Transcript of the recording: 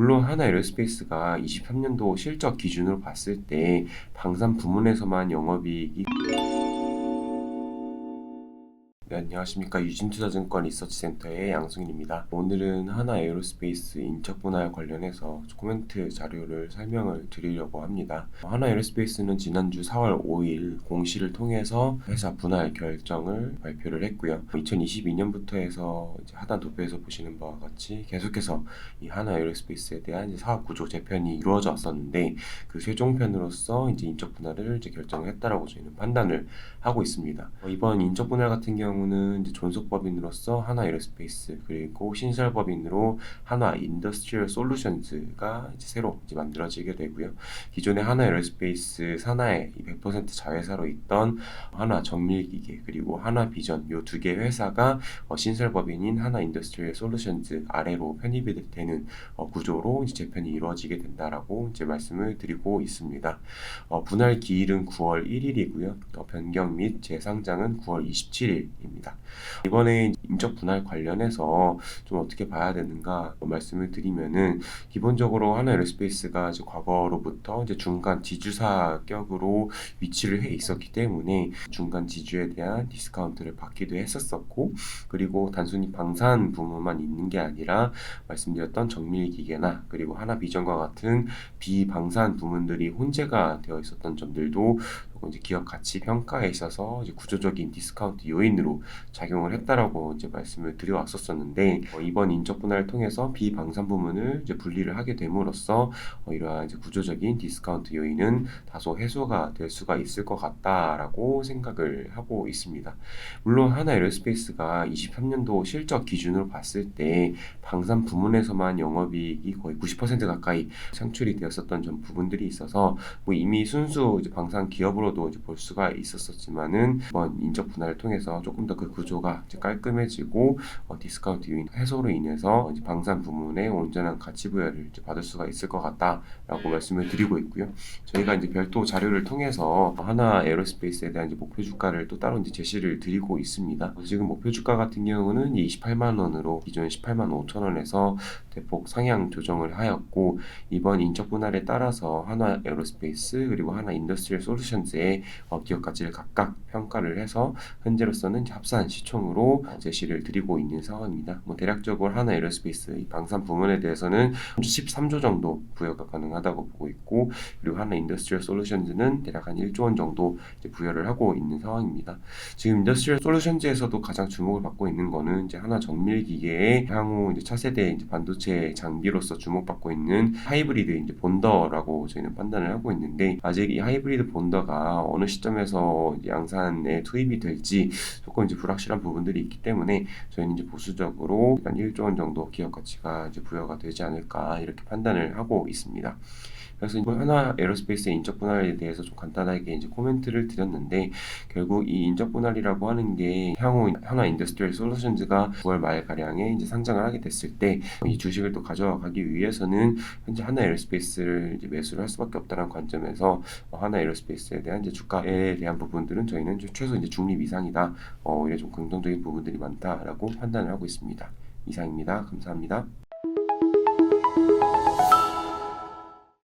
물론 하나 에어스페이스가 23년도 실적 기준으로 봤을 때 방산 부문에서만 영업이익이 네, 안녕하십니까. 유진투자증권 리서치센터의 양승일입니다. 오늘은 하나 에어로스페이스 인적 분할 관련해서 코멘트 자료를 설명을 드리려고 합니다. 하나 에어로스페이스는 지난주 4월 5일 공시를 통해서 회사 분할 결정을 발표를 했고요. 2022년부터 해서 하단 도표에서 보시는 바와 같이 계속해서 이 하나 에어로스페이스에 대한 사업 구조 재편이 이루어져 왔었는데 그 최종편으로서 이제 인적 분할을 이제 결정했다라고 저희는 판단을 하고 있습니다. 어, 이번 인적 분할 같은 경우 는 이제 존속법인으로서 하나 에어스페이스 그리고 신설법인으로 하나 인더스트리얼 솔루션즈가 이제 새로 이제 만들어지게 되고요. 기존의 하나 에어스페이스 산하의 100% 자회사로 있던 하나 정밀기계 그리고 하나 비전 요 두 개 회사가 어, 신설법인인 하나 인더스트리얼 솔루션즈 아래로 편입이 되는 어, 구조로 이제 재편이 이루어지게 된다라고 이제 말씀을 드리고 있습니다. 어, 분할 기일은 9월 1일이고요. 어, 변경 및 재상장은 9월 27일입니다. 이번에 인적 분할 관련해서 좀 어떻게 봐야 되는가 말씀을 드리면은 기본적으로 하나 에어스페이스가 이제 과거로부터 이제 중간 지주사 격으로 위치를 해 있었기 때문에 중간 지주에 대한 디스카운트를 받기도 했었었고 그리고 단순히 방산 부문만 있는 게 아니라 말씀드렸던 정밀 기계나 그리고 하나 비전과 같은 비방산 부문들이 혼재가 되어 있었던 점들도 이제 기업 가치 평가에 있어서 이제 구조적인 디스카운트 요인으로 작용을 했다라고 이제 말씀을 드려왔었었는데 어, 이번 인적 분할을 통해서 비방산 부문을 이제 분리를 하게 됨으로써 어, 이러한 이제 구조적인 디스카운트 요인은 다소 해소가 될 수가 있을 것 같다라고 생각을 하고 있습니다. 물론 하나 에어스페이스가 23년도 실적 기준으로 봤을 때 방산 부문에서만 영업이익이 거의 90% 가까이 창출이 되었었던 좀 부분들이 있어서 뭐 이미 순수 방산 기업으로 도 이제 볼 수가 있었었지만은 이번 인적 분할을 통해서 조금 더 그 구조가 깔끔해지고 어, 디스카운트 요인 해소로 인해서 방산 부문에 온전한 가치 부여를 받을 수가 있을 것 같다라고 말씀을 드리고 있고요. 저희가 이제 별도 자료를 통해서 하나 에어로스페이스에 대한 목표 주가를 또 따로 이제 제시를 드리고 있습니다. 지금 목표 주가 같은 경우는 28만 원으로 기존 18만 5천 원에서 대폭 상향 조정을 하였고 이번 인적 분할에 따라서 하나 에어로스페이스 그리고 하나 인더스트리얼 솔루션즈의 어, 기업 가치를 각각 평가를 해서 현재로서는 합산 시총으로 제시를 드리고 있는 상황입니다. 뭐 대략적으로 하나 에어로스페이스 이 방산 부문에 대해서는 13조 정도 부여가 가능하다고 보고 있고 그리고 하나 인더스트리얼 솔루션즈는 대략 한 1조 원 정도 부여를 하고 있는 상황입니다. 지금 인더스트리얼 솔루션즈에서도 가장 주목을 받고 있는 거는 이제 하나 정밀 기계의 향후 이제 차세대 이제 반도체 장비로서 주목받고 있는 하이브리드 이제 본더라고 저희는 판단을 하고 있는데 아직 이 하이브리드 본더가 어느 시점에서 양산에 투입이 될지 조금 이제 불확실한 부분들이 있기 때문에 저희는 이제 보수적으로 일단 1조 원 정도 기업 가치가 이제 부여가 되지 않을까 이렇게 판단을 하고 있습니다. 그래서 하나 에어로스페이스의 인적 분할에 대해서 좀 간단하게 이제 코멘트를 드렸는데 결국 이 인적 분할이라고 하는 게 향후 하나 인더스트리얼 솔루션즈가 9월 말 가량에 이제 상장을 하게 됐을 때 이 주식을 또 가져가기 위해서는 현재 하나 에어로스페이스를 매수를 할 수밖에 없다는 관점에서 하나 에어로스페이스에 대한 이제 주가에 대한 부분들은 저희는 최소 이제 중립 이상이다. 어, 오히려 좀 긍정적인 부분들이 많다라고 판단을 하고 있습니다. 이상입니다. 감사합니다.